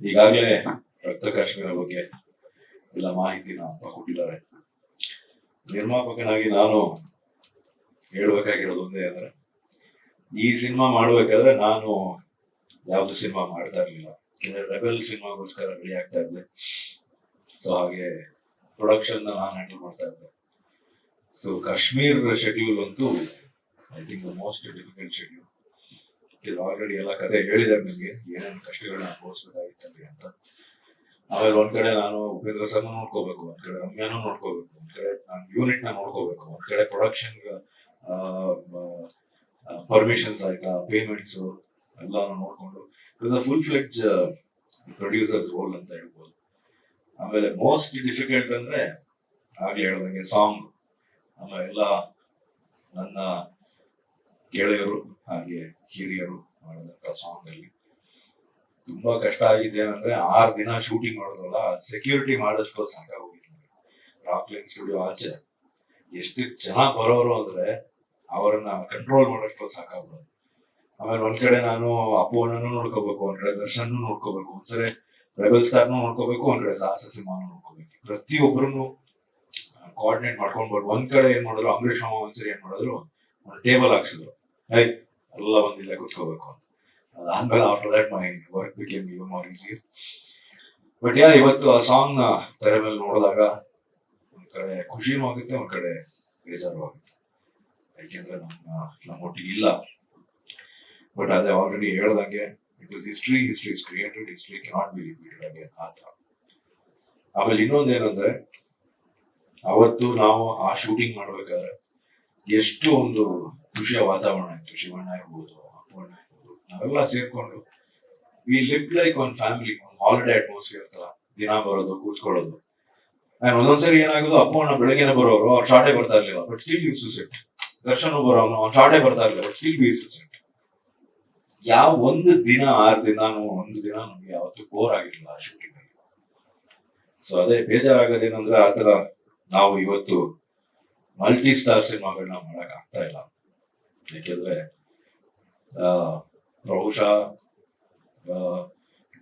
ಈಗಾಗಲೇ ರಕ್ತ ಕಾಶ್ಮೀರ ಬಗ್ಗೆ ಎಲ್ಲ ಮಾಹಿತಿನ ಅಪ್ಪ ಕೊಟ್ಟಿದ್ದಾರೆ. ನಿರ್ಮಾಪಕನಾಗಿ ನಾನು ಹೇಳ್ಬೇಕಾಗಿರೋದು ಒಂದೇ ಅಂದ್ರೆ, ಈ ಸಿನಿಮಾ ಮಾಡ್ಬೇಕಾದ್ರೆ ನಾನು ಯಾವ್ದು ಸಿನಿಮಾ ಮಾಡ್ತಾ ಇರ್ಲಿಲ್ಲ. ರೆಬೆಲ್ ಸಿನಿಮಾಗೋಸ್ಕರ ರೆಡಿ ಆಗ್ತಾ ಇದ್ದೆ. ಸೊ ಹಾಗೆ ಪ್ರೊಡಕ್ಷನ್ ನಾನು ಹ್ಯಾಂಡಲ್ ಮಾಡ್ತಾ ಇದ್ದೆ. ಸೊ ಕಾಶ್ಮೀರ್ ಶೆಡ್ಯೂಲ್ ಅಂತೂ I think the most difficult schedule ಇದು ಆಲ್ರೆಡಿ ಎಲ್ಲ ಕತೆ ಹೇಳಿದ್ದಾರೆ ನಿಮಗೆ. ಏನೇನು ಕಷ್ಟಗಳನ್ನ ಅನುಭವಿಸ್ಬೇಕಾಗಿತ್ತಲ್ಲಿ ಅಂತ. ಆಮೇಲೆ ಒಂದ್ ಕಡೆ ನಾನು ಉಪೇಂದ್ರ ಸರ್ ನೋಡ್ಕೋಬೇಕು, ಒಂದ್ ಕಡೆ ರಮ್ಯಾನು ನೋಡ್ಕೋಬೇಕು, ಒಂದ್ ಕಡೆ ನಾನು ಯೂನಿಟ್ನ ನೋಡ್ಕೋಬೇಕು, ಒಂದ್ ಕಡೆ ಪ್ರೊಡಕ್ಷನ್ ಪರ್ಮಿಷನ್ಸ್ ಆಯ್ತಾ ಪೇಮೆಂಟ್ಸ್ ಎಲ್ಲ ನೋಡ್ಕೊಂಡು ಫುಲ್ ಫ್ಲೆಡ್ಜ್ ಪ್ರೊಡ್ಯೂಸರ್ಸ್ ರೋಲ್ ಅಂತ ಹೇಳ್ಬೋದು. ಆಮೇಲೆ ಮೋಸ್ಟ್ ಡಿಫಿಕಲ್ಟ್ ಅಂದ್ರೆ ಆಗ್ಲೇ ಹೇಳ್ದಂಗೆ ಸಾಂಗ್ ಆಮೇಲೆ ಎಲ್ಲ ನನ್ನ ಗೆಳೆಯರು ಹಾಗೆ ಹಿರಿಯರು ಮಾಡಿದಂತ ಸಾಂಗ್ ಅಲ್ಲಿ ತುಂಬಾ ಕಷ್ಟ ಆಗಿದ್ದೇನಂದ್ರೆ ಆರ್ ದಿನ ಶೂಟಿಂಗ್ ಮಾಡೋದಲ್ಲ ಸೆಕ್ಯೂರಿಟಿ ಮಾಡಿದಷ್ಟು ಸಾಕಾಗೋಗಿತ್ತು ರಾಕ್ಲಿನ್ ಸ್ಟುಡಿಯೋ ಆಚೆ. ಎಷ್ಟು ಜನ ಬರೋರು ಅಂದ್ರೆ ಅವರನ್ನ ಕಂಟ್ರೋಲ್ ಮಾಡೋಷ್ಟು ಸಾಕಾಗ್ಬೋದು. ಆಮೇಲೆ ಒಂದ್ ಕಡೆ ನಾನು ಅಪ್ಪುವನ್ನೂ ನೋಡ್ಕೋಬೇಕು, ಒಂದ್ ಕಡೆ ದರ್ಶನ್ ನೋಡ್ಕೋಬೇಕು ಒಂದ್ಸರಿ ರೆಬಲ್ ಸ್ಟಾರ್ನು ನೋಡ್ಕೋಬೇಕು, ಒಂದ್ ಕಡೆ ಸಾಹಸ ಸಿಂಹನು ನೋಡ್ಕೋಬೇಕು. ಪ್ರತಿಯೊಬ್ಬರನ್ನು ಕೋಆರ್ಡಿನೇಟ್ ಮಾಡ್ಕೊಂಡ್ ಬರ್ಬೋದು ಒಂದ್ ಕಡೆ ಏನ್ ಮಾಡಿದ್ರು, ಅಂಬರೀಷ್ ಅಮ್ಮ ಒಂದ್ಸರಿ ಏನ್ ಮಾಡಿದ್ರು, ಒಂದು ಟೇಬಲ್ ಹಾಕ್ಸಿದ್ರು. ಐ ಎಲ್ಲ ಬಂದಿಲ್ಲ ಕುತ್ಕೋಬೇಕು ಅಂತ. ಅದಾದ್ಮೇಲೆ after that my work became even more easy but yeah ಇವತ್ತು ಆ ಸಾಂಗ್ನ ತೆರೆ ಮೇಲೆ ನೋಡಿದಾಗ ಒಂದ್ ಕಡೆ ಖುಷಿನೂ ಆಗುತ್ತೆ ಒಂದ್ ಕಡೆ ಬೇಜಾರು ಆಗುತ್ತೆ. ಯಾಕೆಂದ್ರೆ ನಮ್ಮ ನಮ್ಮ ಒಟ್ಟಿಗೆ ಇಲ್ಲ. ಬಟ್ ಅದೇ ಆಲ್ರೆಡಿ ಹೇಳ್ದಂಗೆ it is history history is created history cannot be repeated again ಆ ಥರ. ಆಮೇಲೆ ಇನ್ನೊಂದು ಏನಂದ್ರೆ, ಅವತ್ತು ನಾವು ಆ ಶೂಟಿಂಗ್ ಮಾಡ್ಬೇಕಾದ್ರೆ ಎಷ್ಟು ಒಂದು ಖುಷಿಯ ವಾತಾವರಣ ಇತ್ತು. ಶಿವಣ್ಣ ಇರ್ಬೋದು, ಅಪ್ಪಣ್ಣ ನಾವೆಲ್ಲ ಸೇರ್ಕೊಂಡು we live like one family ಒಂದು ಹಾಲಿಡೇ ಅಟ್ಮಾಸ್ಫಿಯರ್ ತರ ದಿನ ಬರೋದು ಕೂತ್ಕೊಳ್ಳೋದು. ನಾನು ಒಂದೊಂದ್ಸರಿ ಏನಾಗೋದು ಅಪ್ಪಣ್ಣ ಬೆಳಗ್ಗೆನೆ ಬರೋರು ಅವ್ರು ಶಾರ್ಟೇ ಬರ್ತಾ ಇರ್ಲಿಲ್ಲ but still use to set Darshan ಬರೋನು ಅವ್ನು ಶಾರ್ಟೇ ಬರ್ತಾ ಇರ್ಲಿಲ್ಲ but still use to set ಯಾವ ಒಂದು ದಿನ ಆರು ದಿನಾನು ಒಂದು ದಿನ ನಮ್ಗೆ ಯಾವತ್ತು ಬೋರ್ ಆಗಿರ್ಲಿಲ್ಲ ಆ ಶೂಟಿಂಗ್ ಅಲ್ಲಿ. ಸೊ ಅದೇ ಬೇಜಾರಾಗೋದೇನಂದ್ರೆ ತರ ನಾವು ಇವತ್ತು ಮಲ್ಟಿ ಸ್ಟಾರ್ ಸಿನಿಮಾಗಳನ್ನ ಮಾಡಕ್ ಆಗ್ತಾ ಇಲ್ಲ. ಯಾಕೆಂದ್ರೆ ಆ, ಬಹುಶಃ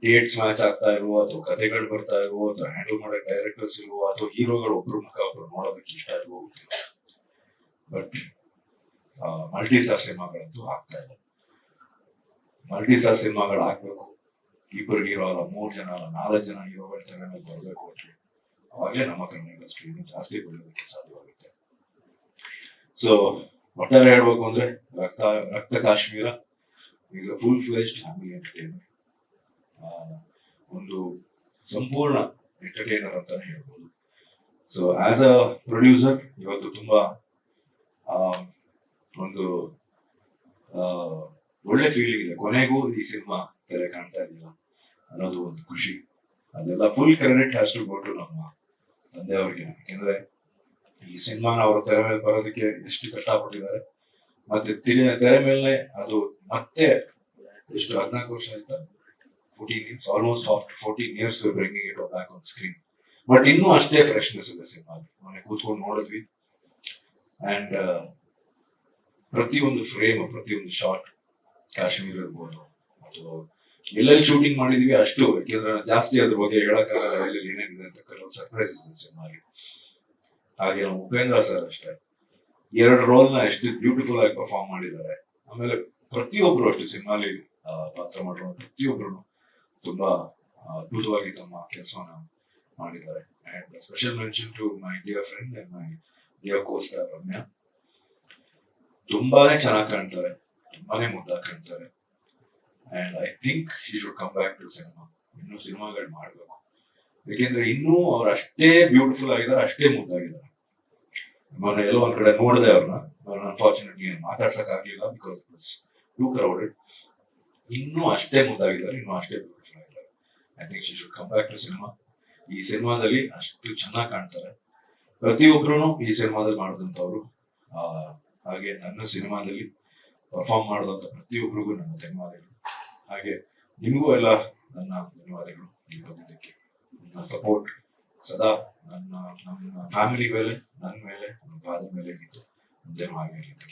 ಡೇಟ್ಸ್ ಮ್ಯಾಚ್ ಆಗ್ತಾ ಇರುವ ಅಥವಾ ಕಥೆಗಳು ಬರ್ತಾ ಇರುವ ಅಥವಾ ಹ್ಯಾಂಡಲ್ ಮಾಡೋ ಡೈರೆಕ್ಟರ್ಸ್ ಇರುವ ಅಥವಾ ಹೀರೋಗಳು ಒಬ್ರು ಮುಖ ಒಬ್ರು ನೋಡೋದಕ್ಕೆ ಇಷ್ಟ ಗೊತ್ತಿಲ್ಲ ಬಟ್ ಮಲ್ಟಿ ಸ್ಟಾರ್ ಸಿನಿಮಾಗಳಂತೂ ಆಗ್ತಾ ಇಲ್ಲ. ಮಲ್ಟಿ ಸ್ಟಾರ್ ಸಿನಿಮಾಗಳು ಆಗ್ಬೇಕು. ಇಬ್ಬರು ಹೀರೋ ಅಲ್ಲ, ಮೂರು ಜನ ಅಲ್ಲ, ನಾಲ್ಕು ಜನ ಹೀರೋಗಳ ತರ ಬರಬೇಕು ಅಂದ್ರೆ ಅವಾಗಲೇ ನಮ್ಮ ಕನ್ನಡ ಇಂಡಸ್ಟ್ರಿ ಜಾಸ್ತಿ ಬೆಳೆಯೋದಕ್ಕೆ ಸಾಧ್ಯವಾಗುತ್ತೆ. ಸೊ ಒಟ್ಟಾರೆ ಹೇಳ್ಬೇಕು ಅಂದ್ರೆ Raktha Raktha Kashmira. Is a full fledged family entertainer ಒಂದು ಸಂಪೂರ್ಣ ಎಂಟರ್ಟೈನರ್ ಅಂತಾನೆ ಹೇಳ್ಬೋದು. ಸೊ ಆಸ್ ಅ ಪ್ರೊಡ್ಯೂಸರ್ ಇವತ್ತು ತುಂಬಾ ಒಂದು ಒಳ್ಳೆ ಫೀಲಿಂಗ್ ಇದೆ. ಕೊನೆಗೂ ಈ ಸಿನಿಮಾ ತೆರೆ ಕಾಣ್ತಾ ಇದೆಯಲ್ಲ, ಅನ್ನೋದು ಒಂದು ಖುಷಿ. ಅದೆಲ್ಲ full credit has to go to ನಮ್ಮ ತಂದೆಯವರಿಗೆ. ಯಾಕೆಂದ್ರೆ ಈ ಸಿನಿಮಾನ ಅವರು ತೆರೆ ಬರೋದಕ್ಕೆ ಎಷ್ಟು ಕಷ್ಟಪಟ್ಟಿದ್ದಾರೆ. ಮತ್ತೆ ತಿರೆ ಮೇಲೆ ಅದು ಮತ್ತೆ ಎಷ್ಟು ಹದಿನಾಲ್ಕು ವರ್ಷ ಆಯ್ತಾ? Fourteen years almost after fourteen years bringing it back on screen but ಇನ್ನೂ ಅಷ್ಟೇ ಫ್ರೆಶ್ನೆಸ್ ಇದೆ ಸಿನಿಮಾ ಮೊನ್ನೆ ಕೂತ್ಕೊಂಡು ನೋಡಿದ್ವಿ. ಅಂಡ್ ಪ್ರತಿಯೊಂದು ಫ್ರೇಮ್ ಪ್ರತಿಯೊಂದು ಶಾರ್ಟ್ ಕಾಶ್ಮೀರ್ ಇರ್ಬೋದು ಅಥವಾ ಎಲ್ಲೆಲ್ಲಿ ಶೂಟಿಂಗ್ ಮಾಡಿದ್ವಿ ಅಷ್ಟು, ಯಾಕೆಂದ್ರೆ ಜಾಸ್ತಿ ಅದ್ರ ಬಗ್ಗೆ ಹೇಳಕ್ಕಾಗಲ್ಲ, ಎಲ್ಲೆಲ್ಲಿ ಏನೇನಿದೆ ಅಂತ ಕೆಲವು ಸರ್ಪ್ರೈಸ್ ಇದೆ ಸಿನಿಮಾಗೆ ಹಾಗೆ ನಮ್ಮ ಉಪೇಂದ್ರ ಸರ್ ಅಷ್ಟೇ. ಎರಡು ರೋಲ್ನ ಎಷ್ಟು ಬ್ಯೂಟಿಫುಲ್ ಆಗಿ ಪರ್ಫಾರ್ಮ್ ಮಾಡಿದ್ದಾರೆ. ಆಮೇಲೆ ಪ್ರತಿಯೊಬ್ರು ಅಷ್ಟು ಸಿನಿಮಾಲಿ ಪಾತ್ರ ಮಾಡಿರೋ ಪ್ರತಿಯೊಬ್ರು ತುಂಬಾ ಅದ್ಭುತವಾಗಿ ತಮ್ಮ ಕೆಲಸವನ್ನ ಮಾಡಿದ್ದಾರೆ. And special mention to my dear friend and my dear costar Ramya. ತುಂಬಾನೇ ಚೆನ್ನಾಗಿ ಕಾಣ್ತಾರೆ. ತುಂಬಾನೇ ಮುದ್ದಾಗಿ ಕಾಣ್ತಾರೆ. And I think she should come back to cinema ಇನ್ನು ಸಿನಿಮಾಗಳು ಮಾಡಿದ್ರು ಏಕೆಂದ್ರೆ ಇನ್ನೂ ಅವ್ರು ಅಷ್ಟೇ ಬ್ಯೂಟಿಫುಲ್ ಆಗಿದ್ದಾರೆ, ಅಷ್ಟೇ ಮುದ್ದಾಗಿದ್ದಾರೆ ಮೊನ್ನೆ ಎಲ್ಲೋ ಒಂದ್ ಕಡೆ ನೋಡಿದೆ ಅವ್ರನ್ನ ಅನ್ಫಾರ್ಚುನೇಟ್ಲಿ ಮಾತಾಡ್ಸಕ್ ಆಗ್ಲಿಲ್ಲ ಬಿಕಾಸ್ ಇಟ್ಸ್ ಟೂ ಕ್ರೌಡೆಡ್ ಇನ್ನೂ ಅಷ್ಟೇ ಮುದ್ದಾಗಿದ್ದಾರೆ ಇನ್ನೂ ಅಷ್ಟೇ ಆಗಿದ್ದಾರೆ I think she should come back to cinema ಈ ಸಿನಿಮಾದಲ್ಲಿ ಅಷ್ಟು ಚೆನ್ನಾಗಿ ಕಾಣ್ತಾರೆ. ಪ್ರತಿಯೊಬ್ಬರು ಈ ಸಿನಿಮಾದಲ್ಲಿ ಮಾಡಿದಂಥವ್ರು. ಹಾಗೆ ನನ್ನ ಸಿನಿಮಾದಲ್ಲಿ ಪರ್ಫಾರ್ಮ್ ಮಾಡಿದಂಥ ಪ್ರತಿಯೊಬ್ಬರಿಗೂ ನನ್ನ ಧನ್ಯವಾದಗಳು. ಹಾಗೆ ನಿಮಗೂ ಎಲ್ಲ ನನ್ನ ಧನ್ಯವಾದಗಳು. ಈ ಬಂದಿದ್ದಕ್ಕೆ. ನನ್ನ ಸಪೋರ್ಟ್ ಸದಾ ನನ್ನ ನನ್ನ ಫ್ಯಾಮಿಲಿ ಮೇಲೆ ನನ್ನ ಮೇಲೆ ಪಾದ ಮೇಲೆ ಮುಂದೆ ಅಂತ